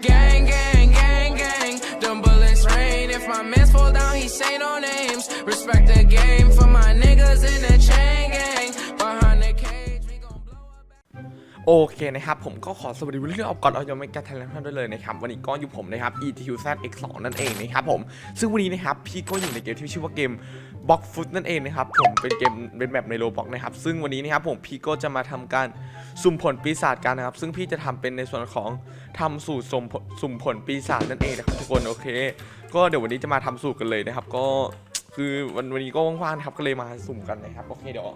Gang, gang, gang, gang. Them bullets rain. If my mans fall down, he say no names. Respect the game for my niggas in the chain gang. โอเคนะครับ ผมก็ขอสวัสดีเรื่องออกก่อนเอายมกัดทันแล้วท่านด้วยเลยนะครับ วันนี้ก็อยู่ผมนะครับ ETUZ X2 นั่นเองนะครับผม ซึ่งวันนี้นะครับ พี่ก็อยู่ในเกมที่ชื่อว่าเกม Box Foot นั่นเองนะครับ ผมเป็นเกมเป็นแบบในโลบ็อกนะครับ ซึ่งวันนี้นะครับผมพี่ก็จะมาทำการสุ่มผลปีศาจกันนะครับ ซึ่งพี่จะทำเป็นในส่วนของทำสูตรสุ่มผลสุ่มผลปีศาจนั่นเองนะครับทุกคนโอเค ก็เดี๋ยววันนี้จะมาทำสูตรกันเลยนะครับ ก็คือวันวันนี้ก็ว่างๆนะครับก็เลยมาสุ่มกันนะครับโอเคเดี๋ยว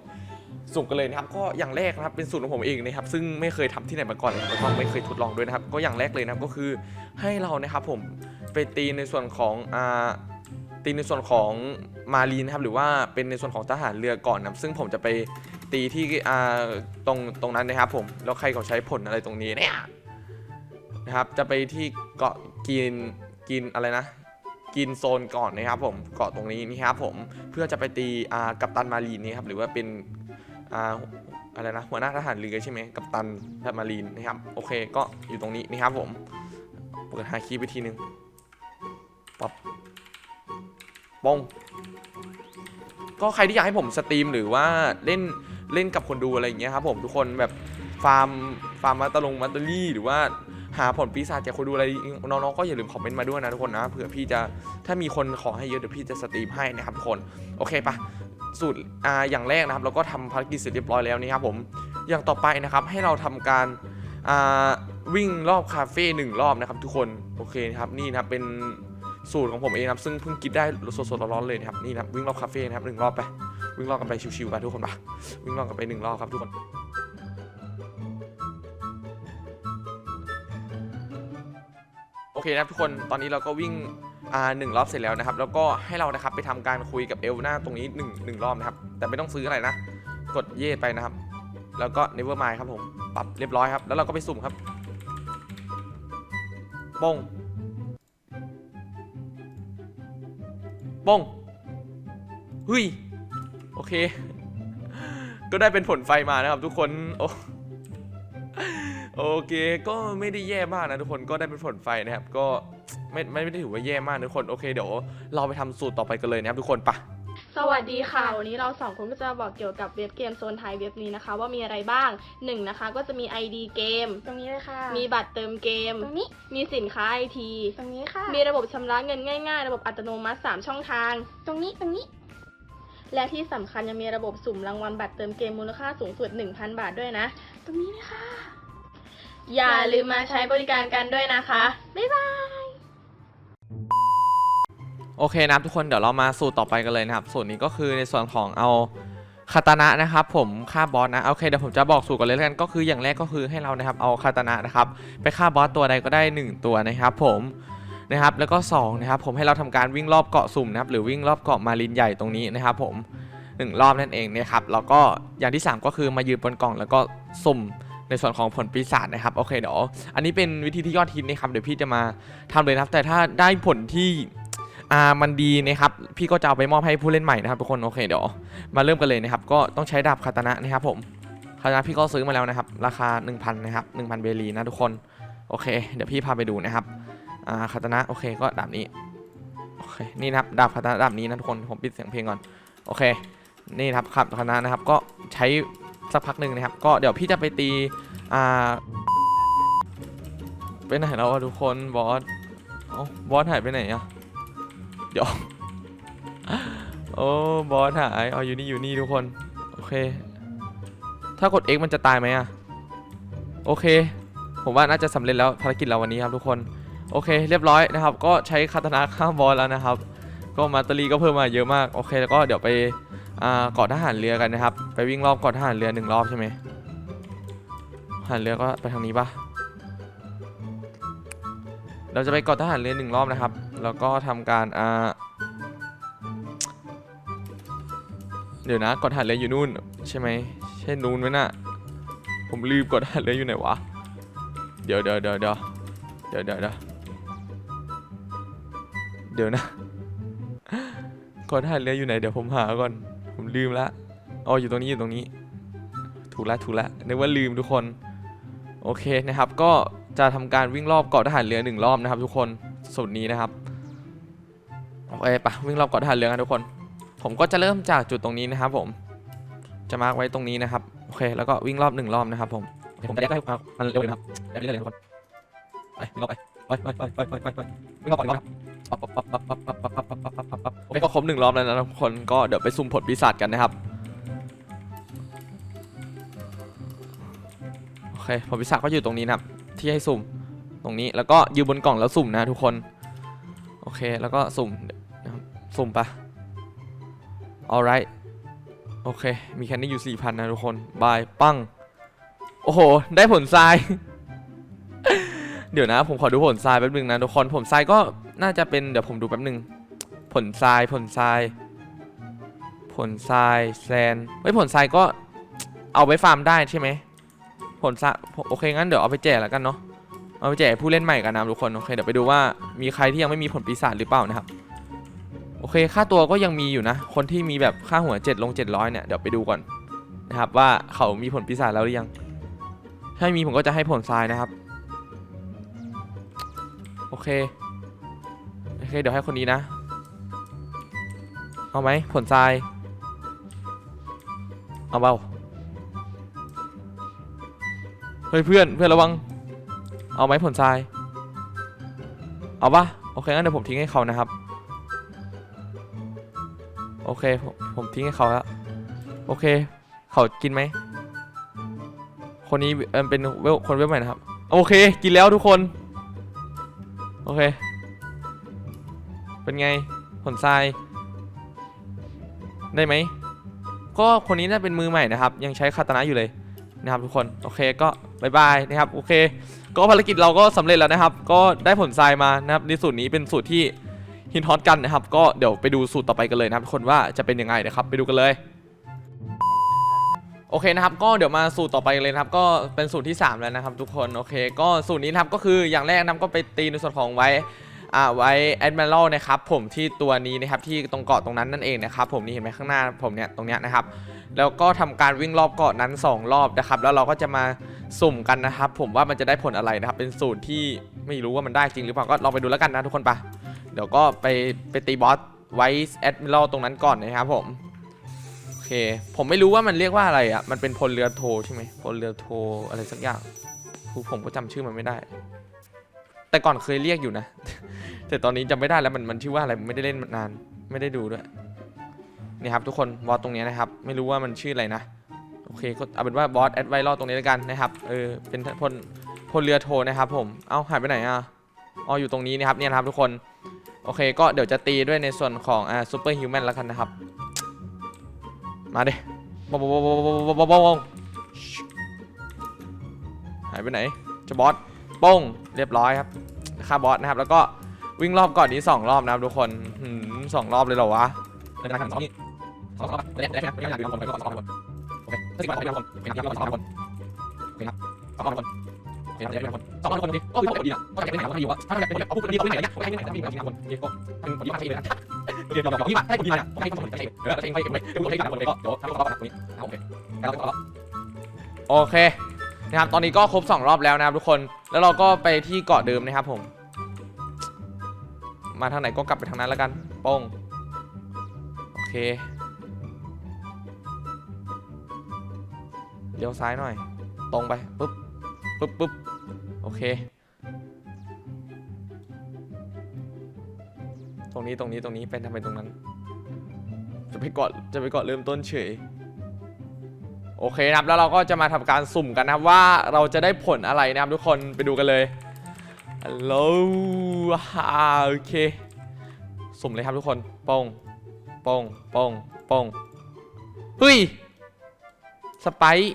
สุ่มกันเลยนะครับก็อย่างแรกนะครับเป็นสูตรของผมเองนะครับซึ่งไม่เคยทำที่ไหนมาก่อนเลยแล้วก็ไม่เคยทดลองด้วยนะครับ ก็อย่างแรกเลยนะครับก็คือให้เรานะครับผมไปตีในส่วนของอ่าตีในส่วนของมารีนะครับหรือว่าเป็นในส่วนของทหารเรือก่อนนะครับซึ่งผมจะไปตีที่อ่าตรงตรงนั้นนะครับผมแล้วใครเขาใช้ผลอะไรตรงนี้เนี่ยนะครับจะไปที่เกาะกินกินอะไรนะกินโซนก่อนนะครับผมเกาะตรงนี้นี่ครับผมเพื่อจะไปตีอ่ากัปตันมารีนนี่ครับหรือว่าเป็น อ่าอะไรนะหัวหน้าทหารเรือใช่ไหมกัปตันทัมารีนนะครับโอเคก็อยู่ตรงนี้นี่ครับผมเปิดหาคีย์ไปทีนึงป๊อปปงก็ใครที่อยากให้ผมสตรีมหรือว่าเล่นเล่นกับคนดูอะไรอย่างเงี้ยครับผมทุกคนแบบฟาร์มฟาร์มมาตลงมาตอรี่หรือว่าหาผลปีศาจจากคนดูอะไรน้องๆก็อย่าลืมคอมเมนต์มาด้วยนะทุกคนนะเผื่อพี่จะถ้ามีคนขอให้เยอะเดี๋ยวพี่จะสตรีมให้นะครับทุกคนโอเคปะ สูตรอ่าอย่างแรกนะครับ เราก็ทำภารกิจเสร็จเรียบร้อยแล้วนี่ครับผมอย่างต่อไปนะครับให้เราทำการอ่าวิ่งรอบคาเฟ่หนึ่งรอบนะครับ ทุกคนโอเคนะครับนี่นะครับเป็นสูตรของผมเองนะครับซึ่งเพิ่งคิดได้สดๆร้อนๆเลยนะครับนี่นะวิ่งรอบคาเฟ่นะครับหนึ่งรอบไปวิ่งรอบกันไปชิวๆไปทุกคนปะวิ่งรอบกันไปหนึ่งรอบครับทุกคนโอเคนะครับทุกคนตอนนี้เราก็วิ่ง หนึ่งรอบเสร็จแล้วนะครับ แล้วก็ให้เรานะครับไปทำการคุยกับเอลหน้าตรงนี้หนึ่งหนึ่งรอบนะครับ แต่ไม่ต้องซื้ออะไรนะ กดเยสไปนะครับ แล้วก็ never mind ครับผม ปรับเรียบร้อยครับ แล้วเราก็ไปสุ่มครับป้งป้งเฮ้ย โอเค ก็ได้เป็นผลไฟมานะครับทุกคน โอ้ โอเค ก็ไม่ได้แย่มากนะทุกคนก็ได้เป็นผลไฟนะครับ ก็ไม่ไม่ไม่ได้ถือว่าแย่มากนะทุกคนโอเคเดี๋ยวเราไปทำสูตรต่อไปกันเลยนะครับทุกคนไปะสวัสดีค่ะวันนี้เราสองคนก็จะมาบอกเกี่ยวกับเว็บเกมโซนไทยเว็บนี้นะคะ ว่ามีอะไรบ้างหนึ่งนะคะ ก็จะมี ID เกม ตรงนี้เลยค่ะ มีบัตรเติมเกมตรงนี้มีสินค้าไอทีตรงนี้ค่ะ มีระบบชำระเงินง่าย ๆ ระบบอัตโนมัติ 3 ช่องทาง ตรงนี้ตรงนี้ และที่สำคัญยังมีระบบสุ่มรางวัลบัตรเติมเกมมูลค่าสูงสุด 1,000 บาทด้วยนะ ตรงนี้เลยค่ะ อย่าลืมมาใช้บริการกันด้วยนะคะ บ๊ายบาย โอเคนะครับทุกคนเดี๋ยวเรามาสูตรต่อไปกันเลยนะครับสูตรนี้ก็คือในส่วนของเอาคาตานะนะครับผมฆ่าบอสนะโอเคเดี๋ยวผมจะบอกสูตรกันเลยแล้วกันก็คืออย่างแรกก็คือให้เรานะครับเอาคาตานะนะครับไปฆ่าบอสตัวใดก็ได้ 1 ตัวนะครับผมนะครับแล้วก็2นะครับผมให้เราทำการวิ่งรอบเกาะสุ่มนะครับหรือวิ่งรอบเกาะมารินใหญ่ตรงนี้นะครับผมหนึ่งรอบนั่นเองนะครับแล้วก็อย่างที่ 3 ก็คือมายืนบนกล่องแล้วก็สุ่ม ในส่วนของผลปีศาจนะครับโอเคเดี๋ยวอันนี้เป็นวิธีที่ยอดฮิตนะครับเดี๋ยวพี่จะมาทำเลยนะครับ แต่ถ้าได้ผลที่อ่ามันดีนะครับ พี่ก็จะเอาไปมอบให้ผู้เล่นใหม่นะครับทุกคนโอเคเดี๋ยวมาเริ่มกันเลยนะครับ ก็ต้องใช้ดาบคาตานะนะครับผมคาตานะพี่ก็ซื้อมาแล้วนะครับ ราคา 1,000นะครับ1,000เบลีนะทุกคนโอเค เดี๋ยวพี่พาไปดูนะครับอ่าคาตานะโอเคก็ดาบนี้โอเคนี่นะครับดาบคาตานะดาบนี้นะทุกคนผมปิดเสียงเพลงก่อนโอเคนี่ครับคาตานะนะครับก็ใช้ สักพักหนึ่งนะครับ ก็เดี๋ยวพี่จะไปตีอ่าไปไหนแล้วอะทุกคนบอสเอ้าบอสหายไปไหนอะเดี๋ยวโอ้บอสหายเอาอยู่นี่อยู่นี่ทุกคนโอเค ถ้ากด X มันจะตายไหมอะโอเค ผมว่าน่าจะสำเร็จแล้วภารกิจเราวันนี้ครับทุกคนโอเค เรียบร้อยนะครับ ก็ใช้คาตานข้ามบอสแล้วนะครับ ก็มาตอรีก็เพิ่มมาเยอะมาก โอเค แล้วก็เดี๋ยวไป เกาะทหารเรือกันนะครับ ไปวิ่งรอบเกาะทหารเรือหนึ่งรอบใช่ไหมทหารเรือก็ไปทางนี้ปะเราจะไปเกาะทหารเรือหนึ่งรอบนะครับ แล้วก็ทำการอ่าเดี๋ยวนะเกาะทหารเรืออยู่นู่น ใช่ไหมใช่นู่นไหมน่ะ ผมลืมเกาะทหารเรืออยู่ไหนวะ เดี๋ยวเดี๋ยวเดี๋ยวเดี๋ยวเดี๋ยวเดี๋ยวเดี๋ยวเดี๋ยวนะเกาะทหารเรืออยู่ไหนเดี๋ยวผมหาก่อน ผมลืมละอ๋ออยู่ตรงนี้อยู่ตรงนี้ ถูกละถูกละนึกว่าลืมทุกคน โอเคนะครับ ก็จะทำการวิ่งรอบเกาะทหารเรือหนึ่งรอบนะครับ ทุกคนสูตรนี้นะครับโอเคปะวิ่งรอบเกาะทหารเรือกันทุกคน ผมก็จะเริ่มจากจุดตรงนี้นะครับ ผม จะมาร์กไว้ตรงนี้นะครับโอเค แล้วก็วิ่งรอบหนึ่งรอบนะครับ ผมผมจะแยกให้มันเร็วเลยครับเร็วเลยทุกคนไปวิ่งรอบไปไปไปไปไปไปวิ่งรอบก่อนครับ ปั๊บปั๊บปั๊บปั๊บปั๊บปั๊บปั๊บปั๊บปั๊บปั๊บปั๊บโอเคก็ครบหนึ่งรอบแล้วนะทุกคนก็เดี๋ยวไปสุ่มผลปีศาจกันนะครับโอเคผลพิศาจก็อยู่ตรงนี้นะครับที่ให้สุ่มตรงนี้แล้วก็ยืนบนกล่องแล้วสุ่มนะทุกคนโอเคแล้วก็สุ่มนะครับสุ่มปะ alright โอเค มีแค่นี้อยู่4,000นะทุกคน บาย ปั้ง โอ้โห ได้ผลทราย เดี๋ยวนะ ผมขอดูผลทรายแป๊บนึงนะทุกคนผลทรายก็น่าจะเป็นเดี๋ยวผมดูแป๊บนึง ผลทรายผลทราย ผลทรายแซนเฮ้ยผลทรายก็เอาไว้ฟาร์มได้ใช่ไหมผลสะโอเคงั้นเดี๋ยวเอาไปแจกแล้วกันเนาะเอาไปแจกผู้เล่นใหม่กันนะทุกคนโอเคเดี๋ยวไปดูว่ามีใครที่ยังไม่มีผลปีศาจหรือเปล่านะครับโอเคค่าตัวก็ยังมีอยู่นะ คนที่มีแบบค่าหัว 7 ลง 700 เนี่ย เดี๋ยวไปดูก่อนนะครับว่าเขามีผลปีศาจแล้วหรือยัง ถ้ามีผมก็จะให้ผลทรายนะครับ โอเค โอเค เดี๋ยวให้คนนี้นะ เอาไหมผลทราย เอาเบาเฮ้ยเพื่อนเพื่อนระวัง เอาไหมผลทราย เอาปะโอเคงั้นเดี๋ยวผมทิ้งให้เขานะครับ โอเคผมผมทิ้งให้เขาแล้ว โอเค เขากินไหม คนนี้เป็นเวลคนเวลใหม่นะครับ โอเค กินแล้วทุกคน โอเค เป็นไง ผลทราย ได้ไหม ก็คนนี้น่าเป็นมือใหม่นะครับ ยังใช้คาตานะอยู่เลยนะครับทุกคน โอเคก็บายบายนะครับ โอเค ก็ภารกิจเราก็สำเร็จแล้วนะครับ ก็ได้ผลทรายมานะครับ ในสูตรนี้เป็นสูตรที่ฮินฮอตกันนะครับ ก็เดี๋ยวไปดูสูตรต่อไปกันเลยนะครับทุกคนว่าจะเป็นยังไงนะครับ ไปดูกันเลย โอเคนะครับก็เดี๋ยวมาสูตรต่อไปกันเลยนะครับก็เป็นสูตรที่ 3 แล้วนะครับทุกคนโอเค ก็สูตรนี้นะครับก็คืออย่างแรกนะก็ไปตีในส่วนของไว้อ่าไว้แอดมิรัลนะครับผมที่ตัวนี้นะครับที่ตรงเกาะตรงนั้นนั่นเองนะครับผมนี่เห็นไหมข้างหน้าผมเนี่ยตรงเนี้ยนะครับแล้วก็ทำการวิ่งรอบเกาะนั้น 2 รอบนะครับแล้วเราก็จะมาสุ่มกันนะครับผมว่ามันจะได้ผลอะไรนะครับเป็นสูตรที่ไม่รู้ว่ามันได้จริงหรือเปล่าก็ลองไปดูแล้วกันนะทุกคนปะเดี๋ยวก็ไปไปตีบอสไว้แอดมิรัลตรงนั้นก่อนนะครับผมอ ผมไม่รู้ว่ามันเรียกว่าอะไรอะ มันเป็นพลเรือโทใช่ไหมพลเรือโทอะไรสักอย่างคือผมก็จำชื่อมันไม่ได้ แต่ก่อนเคยเรียกอยู่นะ แต่ตอนนี้จำไม่ได้แล้วมันมันชื่อว่าอะไรไม่ได้เล่นนาน ไม่ได้ดูด้วยนี่ครับทุกคนบอสตรงนี้นะครับ ไม่รู้ว่ามันชื่ออะไรนะ โอเคก็เอาเป็นว่าบอสแอดไวรอลตรงนี้แล้วกันนะครับ เออ เป็นพลพลเรือโทนะครับ ผม เอาหายไปไหนอะ อ๋ออยู่ตรงนี้นะครับเนี่ยนะครับทุกคน โอเค ก็เดี๋ยวจะตีด้วยในส่วนของอ่าซูเปอร์ฮิวแมนแล้วกันนะครับ มาดิบองบองบองบองบองบองหายไปไหนจะบอสป้งเรียบร้อยครับฆ่าบอสนะครับ แล้วก็วิ่งรอบก่อนนี้สองรอบนะครับทุกคนสองรอบเลยเหรอวะเดินทางสองนี่สองรอบเดี๋ยวเดี๋ยวไมสองยากดูคนไปก่อนสองคนโอเคถ้าสิบคนไปคนไปคนสองคนโอเคครับสองคนสองคนสองคนดิก็คือเขาเดียวดีนะเขาอยากเป็นไหนเขาอยู่วะถ้าอยากเป็นเอาพูดดีเขาเป็นไหนเนี่ยเขาไม่ให้ไหนเขาไม่ให้คนดีก็เป็นคนดีมากเลยนะ เคยอมยอมพี่มาให้คนดีมาเนี่ยให้คนดีเออเองไปเองไปดูให้กันคนไปก็เดี๋ยวทำรอบแบบนี้โอเคแล้วก็โอเคนะครับตอนนี้ก็ครบ 2 รอบแล้วนะครับทุกคนแล้วเราก็ไปที่เกาะเดิมนะครับผม มาทางไหนก็กลับไปทางนั้นแล้วกันป้งโอเคเลี้ยวซ้ายหน่อย ตรงไปปุ๊บปุ๊บปุ๊บโอเค ตรงนี้ตรงนี้ตรงนี้เป็นทำไมตรงนั้น จะไปเกาะจะไปเกาะเริ่มต้นเฉยโอเคนะครับแล้วเราก็จะมาทำการสุ่มกันนะครับว่าเราจะได้ผลอะไรนะครับทุกคนไปดูกันเลยฮัลโหลโอเคสุ่มเลยครับทุกคนป้งป้งป้งป้งเฮ้ยสไปซ์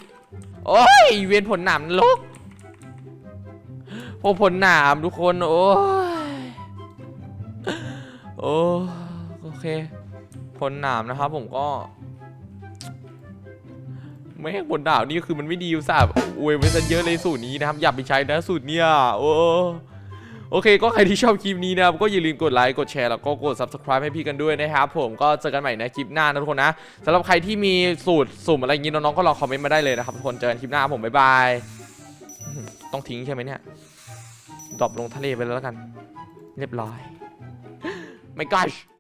โอ้ยเวียนผลหนามนรกพวกผลหนามทุกคนโอ้ย โอ้โอเคผลหนามนะครับผมก็ไม่ให้ผลหนามนี่คือมันไม่ดีอุตส่าห์อวยไว้ซะเยอะเลยสูตรนี้นะครับ อย่าไปใช้นะสูตรเนี้ยโอ้โอเค ก็ใครที่ชอบคลิปนี้นะครับ ก็อย่าลืมกดไลค์ กดแชร์ แล้วก็กด subscribe ให้พี่กันด้วยนะครับ ผมก็เจอกันใหม่ในคลิปหน้านะทุกคนนะสำหรับใครที่มีสูตรสุ่มอะไรอย่างนี้น้องๆก็ลองคอมเมนต์มาได้เลยนะครับทุกคนเจอกันคลิปหน้าผมบ๊ายบายต้องทิ้งใช่ไหมเนี่ยดรอปลงทะเลไปแล้วกัน เรียบร้อย ไม่ก o ช